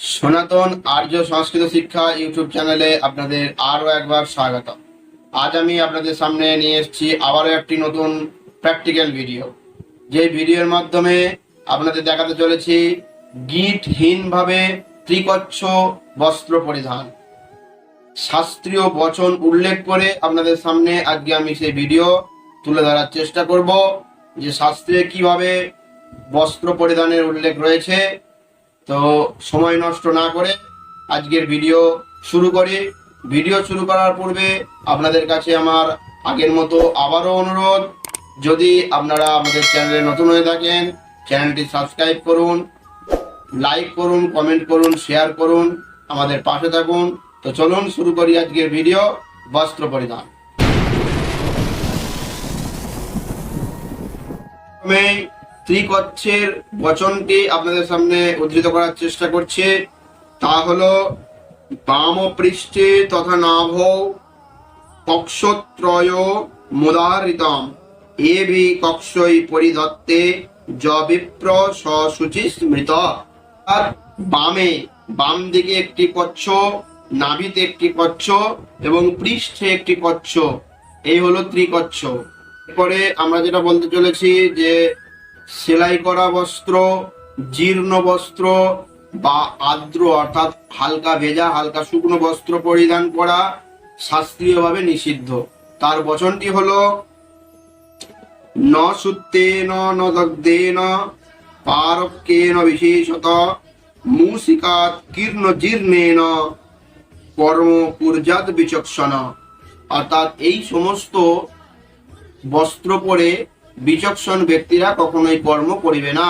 সনাতন আর্য সংস্কৃত শিক্ষা ইউটিউব চ্যানেলে আপনাদের আরও একবার স্বাগত আজ আমি আপনাদের সামনে নিয়ে এসেছি আবারও একটি নতুন প্র্যাকটিক্যাল ভিডিও। যে ভিডিওর মাধ্যমে আপনাদের দেখাতে চলেছি গিটহীনভাবে ত্রিকচ্ছ বস্ত্র পরিধান। শাস্ত্রীয় বচন উল্লেখ করে আপনাদের সামনে আজকে আমি সেই ভিডিও তুলে ধরার চেষ্টা করব যে শাস্ত্রে কীভাবে বস্ত্র পরিধানের উল্লেখ রয়েছে তো সময় নষ্ট না করে আজকের ভিডিও শুরু করি। ভিডিও শুরু করার পূর্বে আপনাদের কাছে আমার আগের মতো আবারও অনুরোধ, যদি আপনারা আমাদের চ্যানেলে নতুন হয়ে থাকেন, চ্যানেলটি সাবস্ক্রাইব করুন, লাইক করুন, কমেন্ট করুন, শেয়ার করুন, আমাদের পাশে থাকুন। তো চলুন শুরু করি আজকের ভিডিও, বস্ত্র পরিধান। প্রথমে ত্রিকচ্ছের বচনটি আপনাদের সামনে উদ্ধৃত করার চেষ্টা করছে। তা হলো বাম পৃষ্ঠে তথা নাভ কক্ষত্রয় মুদারিতম এবি কক্ষই পরিদত্তে য বিপ্র সসুচি স্মৃত। আর বামে, বাম দিকে একটি কচ্ছ, নাভিতে একটি কচ্ছ এবং পৃষ্ঠে একটি কচ্ছ। এই হলো ত্রিকচ্ছ। এরপরে আমরা যেটা বলতে চলেছি যে সেলাই করা বস্ত্র, জীর্ণ বস্ত্র বা আর্দ্র, অর্থাৎ হালকা ভেজা, হালকা শুকনো বস্ত্র পরিধান করা শাস্ত্রীয়ভাবে নিষিদ্ধ। তার বচনটি হলো, ন সুত্তেন ন দগ্ধেন পারক্যেন বিশেষত মূষিকাত কীর্ণ জীর্ণেন কর্ম কুর্জাত বিচক্ষণ। অর্থাৎ এই সমস্ত বস্ত্র পরে বিচক্ষণ ব্যক্তিরা কখনোই কর্ম করিবে না।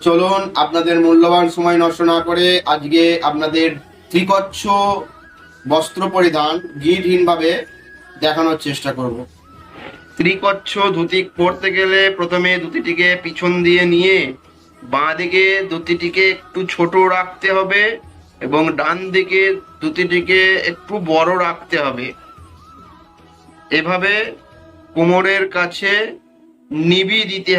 চলুন, আপনাদের মূল্যবান সময় নষ্ট না করে আজকে আপনাদের ত্রিকচ্ছ বস্ত্র পরিধান গিটহীনভাবে দেখানোর চেষ্টা করব। ত্রিকচ্ছ ধুতি পরতে গেলে প্রথমে ধুতিটিকে পিছন দিয়ে নিয়ে বাঁ দিকে ধুতিটিকে একটু ছোট রাখতে হবে এবং ডান দিকে ধুতিটিকে একটু বড় রাখতে হবে। এভাবে কোমরের কাছে নিবি দিতে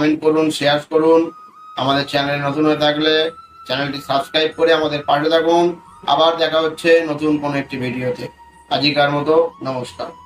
কমেন্ট করুন শেয়ার করুন, আমাদের চ্যানেলে নতুন হয়ে থাকলে চ্যানেলটি সাবস্ক্রাইব করে আমাদের পাশে থাকুন। আবার দেখা হচ্ছে নতুন কোনো একটি ভিডিওতে আজিকার মতো নমস্কার।